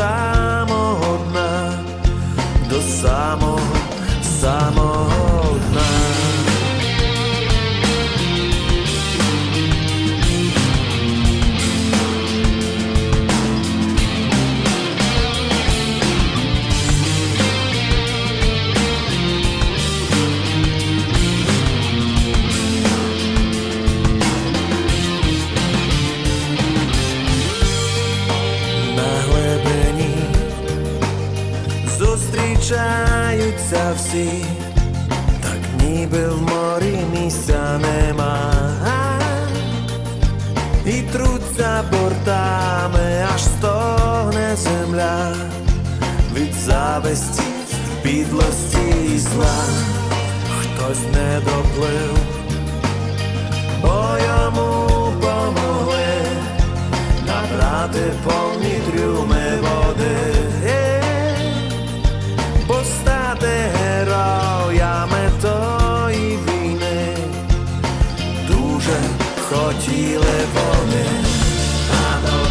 passar. Зустрічаються всі, так ніби в морі місця нема. І труться бортами, аж стогне земля від зависті, підлості і зла. Хтось не доплив, бо йому помогли набрати повні хотіли вони, а до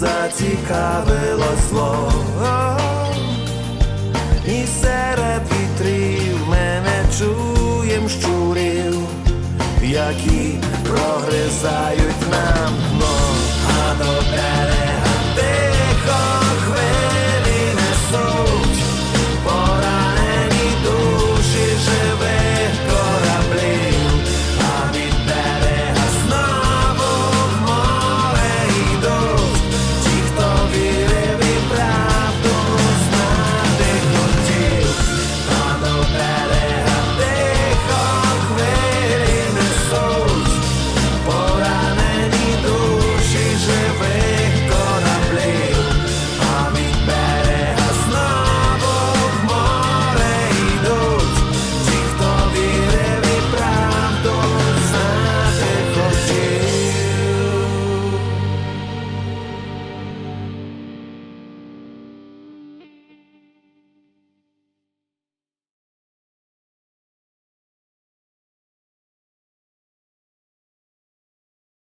зацікавило зло. І серед вітрів мене чуєм щурів, які прогризають нам дно, а до берега